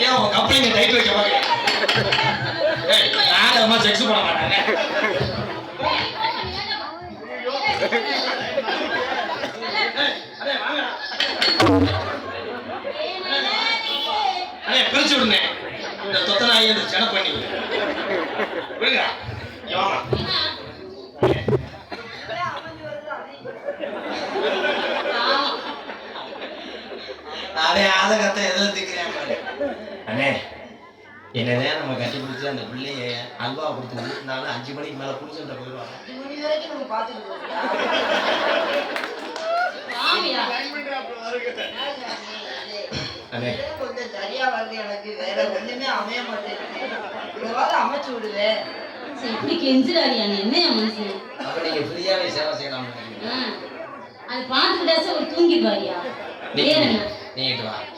ஏன் உன் company tight வைக்க பாக்க ஏய் யாரும் அம்மா செக்ஸ் பண்ண மாட்டாங்க. ஏய், அடே வாங்கடா அடே பிரிச்சு விடுனே இந்த தொத்த நாய் இந்த சென பண்ணி விடுங்க இங்க அவன் ஆதகத்தை எதுல திக்கிறேன் பாரு. அண்ணே என்னதான் நம்ம கட்டி பிடிச்சி அந்த பிள்ளைய அல்வா கொடுத்து ஊட்டினாலும் அஞ்சு மணிக்கு மேல புடிச்சுட்டு போயிடுவாங்க. அண்ணே கொஞ்சம் சரியா வருது எனக்கு வேற ஒண்ணுமே அமைய மாட்டேங்குது இதாவது அமைச்சு விடுவேன் இப்படி கெஞ்சுறாரியா நீ என்ன என் மனசு? அப்ப நீங்க ஃப்ரீயாவே சேவை செய்யலாம் அது பார்த்துக்கிட்டாச்சும் ஒரு தூங்கிடுவாரியா நீ வேற என்ன நீங்கிட்டு வா